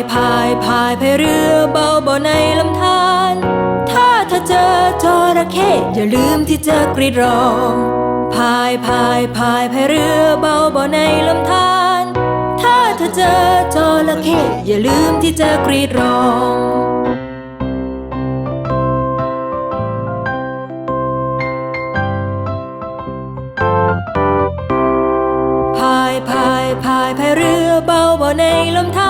พายพายพายพายเรือเบาเบาในลำธารถ้าเธอเจอจระเข้อย่าลืมที่จะกรีดร้องพายพายพายพายเรือเบาเบาในลำธารถ้าเธอเจอจระเข้อย่าลืมที่จะกรีดร้องพายพายพายพายเรือเบาเบาในลำธาร